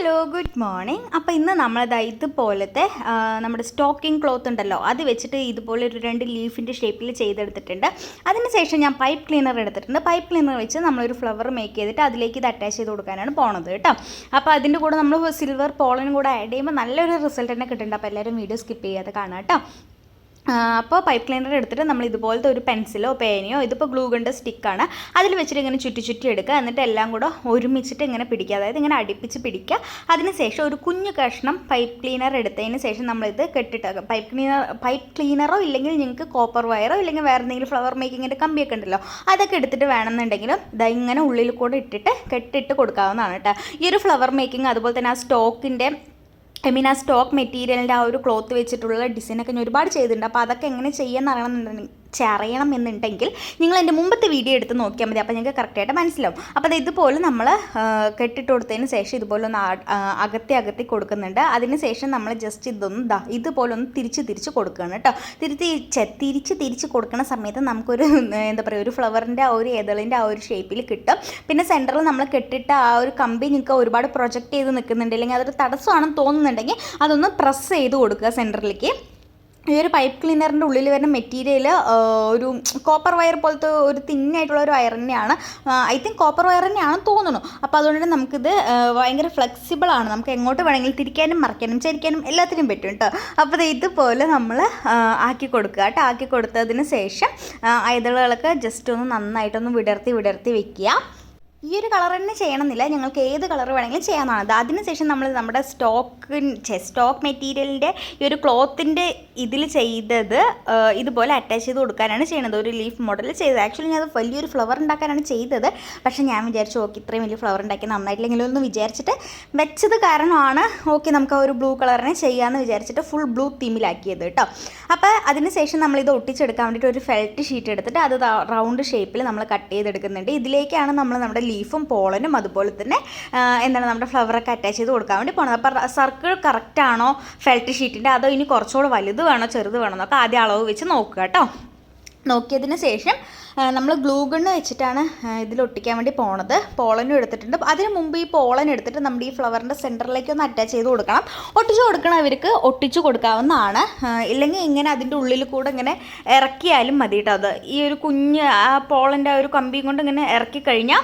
Hello good morning അപ്പോൾ ഇന്ന് നമ്മളത് ഇതുപോലത്തെ നമ്മുടെ സ്റ്റോക്കിംഗ് ക്ലോത്ത് ഉണ്ടല്ലോ അത് വെച്ചിട്ട് ഇതുപോലെ ഒരു രണ്ട് ലീഫിന്റെ ഷേപ്പിൽ ചെയ്തെടുത്തിട്ടുണ്ട്. അതിന് ശേഷം ഞാൻ പൈപ്പ് ക്ലീനർ എടുത്തിട്ടുണ്ട്. പൈപ്പ് ക്ലീനർ വെച്ച് നമ്മളൊരു ഫ്ലവർ മേക്ക് ചെയ്തിട്ട് അതിലേക്ക് ഇത് അറ്റാച്ച് ചെയ്ത് കൊടുക്കാനാണ് പോണത് കേട്ടോ. അപ്പോൾ അതിന്റെ കൂടെ നമ്മൾ സിൽവർ പോളനും കൂടെ ആഡ് ചെയ്യുമ്പോൾ നല്ലൊരു റിസൾട്ട് തന്നെ കിട്ടുന്നുണ്ട്. അപ്പോൾ എല്ലാവരും വീഡിയോ സ്കിപ്പ് ചെയ്യാതെ കാണാം കേട്ടോ. അപ്പോൾ പൈപ്പ് ക്ലീനർ എടുത്തിട്ട് നമ്മൾ ഇതുപോലത്തെ ഒരു പെൻസിലോ പേനയോ ഇതിപ്പോൾ ഗ്ലൂ ഗണ്ട് സ്റ്റിക്കാണ് അതിൽ വെച്ചിട്ട് ഇങ്ങനെ ചുറ്റി ചുറ്റി എടുക്കുക. എന്നിട്ട് എല്ലാം കൂടെ ഒരുമിച്ചിട്ട് ഇങ്ങനെ പിടിക്കുക. അതായത് ഇങ്ങനെ അടുപ്പിച്ച് പിടിക്കുക. അതിനുശേഷം ഒരു കുഞ്ഞു കഷ്ണം പൈപ്പ് ക്ലീനർ എടുത്തതിന് ശേഷം നമ്മളിത് കെട്ടിട്ട് പൈപ്പ് ക്ലീനർ പൈപ്പ് ക്ലീനറോ ഇല്ലെങ്കിൽ നിങ്ങൾക്ക് കോപ്പർ വയറോ ഇല്ലെങ്കിൽ വേറെ എന്തെങ്കിലും ഫ്ലവർ മേക്കിങ്ങിന്റെ കമ്പിയൊക്കെ ഉണ്ടല്ലോ അതൊക്കെ എടുത്തിട്ട് വേണമെന്നുണ്ടെങ്കിലും ഇതാ ഇങ്ങനെ ഉള്ളിൽ കൂടെ ഇട്ടിട്ട് കെട്ടിട്ട് കൊടുക്കാവുന്നതാണ് കേട്ടോ. ഈ ഒരു ഫ്ലവർ മേക്കിംഗ് അതുപോലെ തന്നെ ആ സ്റ്റോക്കിന്റെ ഐ മീൻ ആ സ്റ്റോക്ക് മെറ്റീരിയലിന്റെ ആ ഒരു ക്ലോത്ത് വെച്ചിട്ടുള്ള ഡിസൈനൊക്കെ ഞാൻ ഒരുപാട് ചെയ്തിട്ടുണ്ട്. അപ്പോൾ അതൊക്കെ എങ്ങനെ ചെയ്യാമെന്ന് അറിയണമെന്നുണ്ടെങ്കിൽ അറിയണം എന്നുണ്ടെങ്കിൽ നിങ്ങൾ എന്റെ മുമ്പത്തെ വീഡിയോ എടുത്ത് നോക്കിയാൽ മതി. അപ്പോൾ നിങ്ങൾക്ക് കറക്റ്റായിട്ട് മനസ്സിലാവും. അപ്പോൾ അത് ഇതുപോലെ നമ്മൾ കെട്ടിട്ട് കൊടുത്തതിന് ശേഷം ഇതുപോലെ ഒന്ന് അകത്തി അകത്തി കൊടുക്കുന്നുണ്ട്. അതിന് ശേഷം നമ്മൾ ജസ്റ്റ് ഇതൊന്ന് ദാ ഇതുപോലെ ഒന്ന് തിരിച്ച് തിരിച്ച് കൊടുക്കുകയാണ് കേട്ടോ. തിരിച്ച് തിരിച്ച് തിരിച്ച് കൊടുക്കുന്ന സമയത്ത് നമുക്കൊരു എന്താ പറയുക ഒരു ഫ്ലവറിന്റെ ആ ഒരു ഏതളിന്റെ ആ ഒരു ഷേപ്പിൽ കിട്ടും. പിന്നെ സെന്ററിൽ നമ്മൾ കെട്ടിട്ട് ആ ഒരു കമ്പി നിങ്ങൾക്ക് ഒരുപാട് പ്രൊജക്റ്റ് ചെയ്ത് നിൽക്കുന്നുണ്ട്. അല്ലെങ്കിൽ അതൊരു തടസ്സമാണെന്ന് തോന്നുന്നുണ്ടെങ്കിൽ അതൊന്ന് പ്രസ് ചെയ്ത് കൊടുക്കുക സെന്ററിലേക്ക് ഈ ഒരു പൈപ്പ് ക്ലീനറിന്റെ ഉള്ളിൽ വരുന്ന മെറ്റീരിയൽ ഒരു കോപ്പർ വയർ പോലത്തെ ഒരു തിന്നായിട്ടുള്ള ഒരു വയർ തന്നെയാണ്. ഐ തിങ്ക് കോപ്പർ വയർ തന്നെയാണെന്ന് തോന്നുന്നു. അപ്പോൾ അതുകൊണ്ട് തന്നെ നമുക്കിത് ഭയങ്കര ഫ്ലെക്സിബിൾ ആണ്. നമുക്ക് എങ്ങോട്ട് വേണമെങ്കിലും തിരിക്കാനും മറിക്കാനും ചരിക്കാനും എല്ലാത്തിനും പറ്റും കേട്ടോ. അപ്പോൾ ഇതുപോലെ നമ്മൾ ആക്കി കൊടുക്കുക കേട്ടോ. ആക്കി കൊടുത്തതിന് ശേഷം ഐതളുകളൊക്കെ ജസ്റ്റ് ഒന്ന് നന്നായിട്ടൊന്ന് വിടർത്തി വിടർത്തി വെക്കുക. ഈ ഒരു കളർ തന്നെ ചെയ്യണമെന്നില്ല. ഞങ്ങൾക്ക് ഏത് കളർ വേണമെങ്കിലും ചെയ്യാവുന്നതാണ്. അതിനുശേഷം നമ്മൾ നമ്മുടെ സ്റ്റോക്ക് സ്റ്റോക്ക് മെറ്റീരിയലിന്റെ ഈ ഒരു ക്ലോത്തിന്റെ ഇതിൽ ചെയ്തത് ഇതുപോലെ അറ്റാച്ച് ചെയ്ത് കൊടുക്കാനാണ് ചെയ്യുന്നത്. ഒരു ലീഫ് മോഡൽ ചെയ്തത്. ആക്ച്വലി ഞാൻ അത് വലിയൊരു ഫ്ലവർ ഉണ്ടാക്കാനാണ് ചെയ്തത്. പക്ഷേ ഞാൻ വിചാരിച്ചു ഓക്കെ ഇത്രയും വലിയ ഫ്ലവർ ഉണ്ടാക്കി നന്നായിട്ടില്ലെങ്കിലും ഒന്ന് വിചാരിച്ചിട്ട് വെച്ചത് കാരണമാണ് ഓക്കെ നമുക്ക് ആ ഒരു ബ്ലൂ കളറിനെ ചെയ്യാമെന്ന് വിചാരിച്ചിട്ട് ഫുൾ ബ്ലൂ തീമിലാക്കിയത് കേട്ടോ അപ്പോൾ അതിനുശേഷം നമ്മളിത് ഒട്ടിച്ചെടുക്കാൻ വേണ്ടിയിട്ട് ഒരു ഫെൽറ്റ് ഷീറ്റ് എടുത്തിട്ട് അത് റൗണ്ട് ഷേപ്പിൽ നമ്മൾ കട്ട് ചെയ്തെടുക്കുന്നുണ്ട്. ഇതിലേക്കാണ് നമ്മൾ നമ്മുടെ ലീഫും പോളനും അതുപോലെ തന്നെ എന്താണ് നമ്മുടെ ഫ്ലവറൊക്കെ അറ്റാച്ച് ചെയ്ത് കൊടുക്കാൻ വേണ്ടി പോകണം അപ്പോൾ സർക്കിൾ കറക്റ്റാണോ ഫെൽറ്റ് ഷീറ്റിന്റെ അതോ ഇനി കുറച്ചുകൂടെ വലുത് വേണോ ചെറുത് വേണോ എന്നൊക്കെ ആദ്യം അളവ് വെച്ച് നോക്കുക കേട്ടോ. നോക്കിയതിന് ശേഷം നമ്മൾ ഗ്ലൂ വെച്ചിട്ടാണ് ഇതിൽ ഒട്ടിക്കാൻ വേണ്ടി പോണത്. പോളനും എടുത്തിട്ടുണ്ട്. അതിന് മുമ്പ് ഈ പോളൻ എടുത്തിട്ട് നമ്മുടെ ഈ ഫ്ലവറിന്റെ സെന്ററിലേക്ക് ഒന്ന് അറ്റാച്ച് ചെയ്ത് കൊടുക്കണം. ഒട്ടിച്ച് കൊടുക്കണവർക്ക് ഒട്ടിച്ചു കൊടുക്കാവുന്നതാണ്. ഇല്ലെങ്കിൽ ഇങ്ങനെ അതിന്റെ ഉള്ളിൽ കൂടെ ഇങ്ങനെ ഇറക്കിയാലും മതി കേട്ടോ. അത് ഈ ഒരു കുഞ്ഞ് ആ പോളന്റെ ആ ഒരു കമ്പിയും കൊണ്ട് ഇങ്ങനെ ഇറക്കി കഴിഞ്ഞാൽ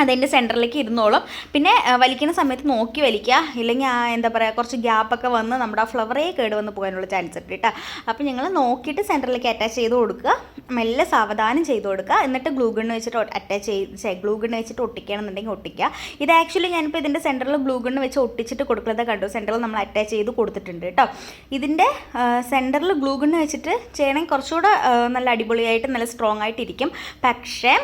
അതിന്റെ സെന്ററിലേക്ക് ഇരുന്നോളും. പിന്നെ വലിക്കുന്ന സമയത്ത് നോക്കി വലിക്കുക. ഇല്ലെങ്കിൽ ആ എന്താ പറയുക കുറച്ച് ഗ്യാപ്പൊക്കെ വന്ന് നമ്മുടെ ആ ഫ്ലവറേ കേട് വന്ന് പോകാനുള്ള ചാൻസ് ഉണ്ട് കേട്ടോ. അപ്പോൾ ഞങ്ങൾ നോക്കിയിട്ട് സെന്ററിലേക്ക് അറ്റാച്ച് ചെയ്ത് കൊടുക്കുക. മെല്ലെ സാവധാനം ചെയ്ത് കൊടുക്കുക. എന്നിട്ട് ഗ്ലൂ വെച്ചിട്ട് അറ്റാച്ച് ചെയ്ത് ഗ്ലൂ ഗണ്ണ് വെച്ചിട്ട് ഒട്ടിക്കുകയാണെന്നുണ്ടെങ്കിൽ ഒട്ടിക്കുക. ഇത് ആക്ച്വലി ഞാനിപ്പോൾ ഇതിന്റെ സെന്ററിൽ ഗ്ലൂ വെച്ച് ഒട്ടിച്ചിട്ട് കൊടുക്കുന്നത് കണ്ടു. സെന്ററിൽ നമ്മൾ അറ്റാച്ച് ചെയ്ത് കൊടുത്തിട്ടുണ്ട് കേട്ടോ. ഇതിന്റെ സെന്ററിൽ ഗ്ലൂ വെച്ചിട്ട് ചെയ്യണമെങ്കിൽ കുറച്ചുകൂടെ നല്ല അടിപൊളിയായിട്ട് നല്ല സ്ട്രോങ് ആയിട്ടിരിക്കും പക്ഷേ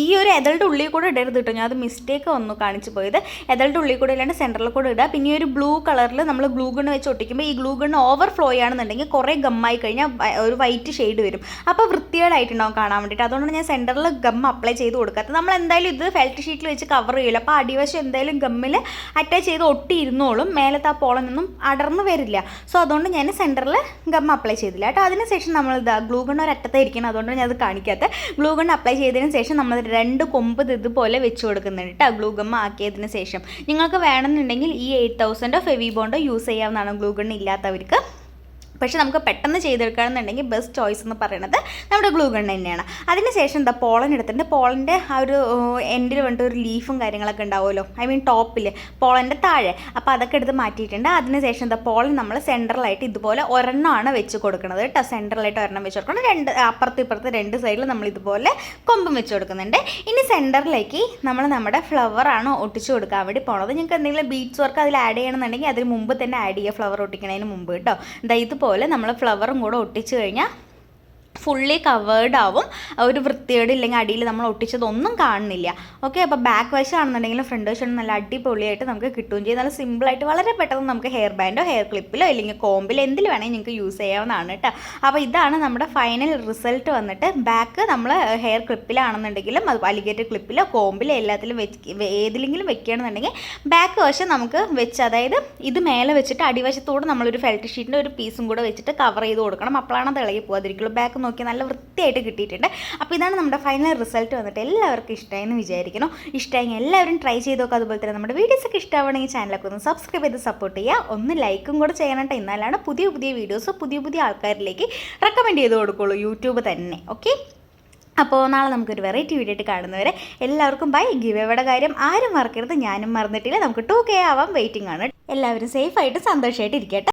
ഈ ഒരു എതളുടെ ഉള്ളിൽ കൂടെ ഇടരുത് കേട്ടോ ഞാൻ അത് മിസ്റ്റേക്ക് വന്നു കാണിച്ചു പോയത്. എതളുടെ ഉള്ളിൽ കൂടെ ഇല്ലാണ്ട് സെന്ററിൽ കൂടെ ഇടുക പിന്നെ ഒരു ബ്ലൂ കളറിൽ നമ്മൾ ഗ്ലൂ ഗണ്ണ് വെച്ച് ഒട്ടിക്കുമ്പോൾ ഈ ഗ്ലൂ ഗണ്ണ് ഓവർ ഫ്ലോ ആണെന്നുണ്ടെങ്കിൽ കുറേ ഗമ്മായി കഴിഞ്ഞാൽ ഒരു വൈറ്റ് ഷെയ്ഡ് വരും. അപ്പോൾ വൃത്തികേടായിട്ടുണ്ടാവും കാണാൻ വേണ്ടിയിട്ട് അതുകൊണ്ടാണ് ഞാൻ സെന്ററിൽ ഗം അപ്ലൈ ചെയ്ത് കൊടുക്കാത്തത്. നമ്മൾ എന്തായാലും ഇത് ഫെൽറ്റ് ഷീറ്റിൽ വെച്ച് കവർ ചെയ്യില്ല അപ്പോൾ അടിവശം എന്തായാലും ഗമ്മിൽ അറ്റാച്ച് ചെയ്ത് ഒട്ടിയിരുന്നോളും. മേലത്തെ ആ പോളനൊന്നും അടർന്നു വരില്ല. സോ അതുകൊണ്ട് ഞാൻ സെന്ററിൽ ഗം അപ്ലൈ ചെയ്തില്ല. കേട്ടോ അതിനുശേഷം നമ്മൾ ഗ്ലൂ ഗണ്ണ് ഒരു അറ്റത്തായിരിക്കണം അതുകൊണ്ടാണ് ഞാൻ അത് കാണിക്കാത്തത്. ഗ്ലൂ ഗണ്ണ് അപ്ലൈ ചെയ്തതിന് ശേഷം നമ്മൾ രണ്ട് കൊമ്പ് ഇതുപോലെ വെച്ച് കൊടുക്കുന്നുണ്ട് കേട്ടോ ഗം ആക്കിയതിന് ശേഷം. നിങ്ങൾക്ക് വേണമെന്നുണ്ടെങ്കിൽ ഈ എയ്റ്റ് തൗസൻഡോ ഫെവി ബോണ്ടോ യൂസ് ചെയ്യാവുന്നതാണ് ഗ്ലൂ ഗണ്ണ് ഇല്ലാത്തവർക്ക്. പക്ഷേ നമുക്ക് പെട്ടെന്ന് ചെയ്തെടുക്കുകയാണെന്നുണ്ടെങ്കിൽ ബെസ്റ്റ് ചോയ്സ് എന്ന് പറയുന്നത് നമ്മുടെ ഗ്ലൂ ഗൺ തന്നെയാണ്. അതിനുശേഷം എന്താ പോളൻ എടുത്തിട്ടുണ്ട്. പോളന്റെ ആ ഒരു എൻഡിൽ വേണ്ട ഒരു ലീഫും കാര്യങ്ങളൊക്കെ ഉണ്ടാവുമല്ലോ. ഐ മീൻ ടോപ്പിൽ പോളന്റെ താഴെ. അപ്പോൾ അതൊക്കെ എടുത്ത് മാറ്റിയിട്ടുണ്ട്. അതിനുശേഷം എന്താ പോളൻ നമ്മൾ സെൻട്രലായിട്ട് ഇതുപോലെ ഒരെണ്ണമാണ് വെച്ച് കൊടുക്കുന്നത് കേട്ടോ. സെൻട്രലായിട്ട് ഒരെണ്ണം വെച്ച് കൊടുക്കണം. രണ്ട് അപ്പുറത്ത് ഇപ്പുറത്ത് രണ്ട് സൈഡിൽ നമ്മൾ ഇതുപോലെ കൊമ്പും വെച്ച് കൊടുക്കുന്നുണ്ട്. ഇനി സെന്ററിലേക്ക് നമ്മൾ നമ്മുടെ ഫ്ലവറാണ് ഒട്ടിച്ചു കൊടുക്കാൻ വേണ്ടി പോണത്. നിങ്ങൾക്ക് എന്തെങ്കിലും ബീഡ്സ് വർക്ക് അതിൽ ആഡ് ചെയ്യണമെന്നുണ്ടെങ്കിൽ അതിന് മുമ്പ് തന്നെ ആഡ് ചെയ്യുക. ഫ്ലവർ ഒട്ടിക്കുന്നതിന് മുമ്പ് കേട്ടോ. ദാ ഇതുപോലെ നമ്മൾ ഫ്ലവറും കൂടെ ഒട്ടിച്ച് കഴിഞ്ഞാൽ ഫുള്ളി കവേർഡ് ആവും. ഒരു വൃത്തിയോട് ഇല്ലെങ്കിൽ അടിയിൽ നമ്മൾ ഒട്ടിച്ചതൊന്നും കാണുന്നില്ല. ഓക്കെ അപ്പോൾ ബാക്ക് വശമാണെന്നുണ്ടെങ്കിൽ ഫ്രണ്ട് വശം നല്ല അടിപൊളിയായിട്ട് നമുക്ക് കിട്ടുകയും ചെയ്യും. നല്ല സിമ്പിളായിട്ട് വളരെ പെട്ടെന്ന് നമുക്ക് ഹെയർ ബാൻഡോ ഹെയർ ക്ലിപ്പിലോ അല്ലെങ്കിൽ കോമ്പിലോ എന്തിൽ വേണമെങ്കിൽ നിങ്ങൾക്ക് യൂസ് ചെയ്യാവുന്നതാണ് കേട്ടോ. അപ്പോൾ ഇതാണ് നമ്മുടെ ഫൈനൽ റിസൾട്ട് വന്നിട്ട് ബാക്ക് നമ്മൾ ഹെയർ ക്ലിപ്പിലാണെന്നുണ്ടെങ്കിലും അത് അലിഗേറ്റർ ക്ലിപ്പിലോ കോമ്പിലോ എല്ലാത്തിലും വെച്ച് ഏതിലെങ്കിലും വെക്കുകയാണെന്നുണ്ടെങ്കിൽ ബാക്ക് വശം നമുക്ക് വെച്ച് അതായത് ഇത് മേലെ വെച്ചിട്ട് അടിവശത്തോട് നമ്മളൊരു ഫെൽറ്റ് ഷീറ്റിന്റെ ഒരു പീസും കൂടെ വെച്ചിട്ട് കവർ ചെയ്ത് കൊടുക്കണം. അപ്പോഴാണ് അത് ഇളകി പോകാതിരിക്കുള്ളൂ ബാക്ക് നോക്കി നോക്കി നല്ല വൃത്തിയായിട്ട് കിട്ടിയിട്ടുണ്ട്. അപ്പോൾ ഇതാണ് നമ്മുടെ ഫൈനൽ റിസൾട്ട് വന്നിട്ട് എല്ലാവർക്കും ഇഷ്ടമായെന്ന് വിചാരിക്കുന്നു. ഇഷ്ടമായെങ്കിൽ എല്ലാവരും ട്രൈ ചെയ്ത് നോക്കുക അതുപോലെ തന്നെ നമ്മുടെ വീഡിയോസൊക്കെ ഇഷ്ടമാവണമെങ്കിൽ ചാനലൊക്കെ ഒന്ന് സബ്സ്ക്രൈബ് ചെയ്ത് സപ്പോർട്ട് ചെയ്യുക. ഒന്ന് ലൈക്കും കൂടെ ചെയ്യണം എന്നാലാണ് പുതിയ പുതിയ വീഡിയോസ് പുതിയ പുതിയ ആൾക്കാരിലേക്ക് റെക്കമെൻഡ് ചെയ്ത് കൊടുക്കുള്ളൂ യൂട്യൂബ് തന്നെ. ഓക്കെ അപ്പോൾ നാളെ നമുക്കൊരു വെറൈറ്റി വീഡിയോ ആയിട്ട് കാണുന്നവരെ എല്ലാവർക്കും ബൈ ഗിവ് എവിടെ കാര്യം ആരും മറക്കരുത്. ഞാനും മറന്നിട്ടില്ല. നമുക്ക് ടു കെ ആവാം. വെയിറ്റിംഗ് ആണ്. എല്ലാവരും സേഫായിട്ട് സന്തോഷമായിട്ട് ഇരിക്കട്ടെ.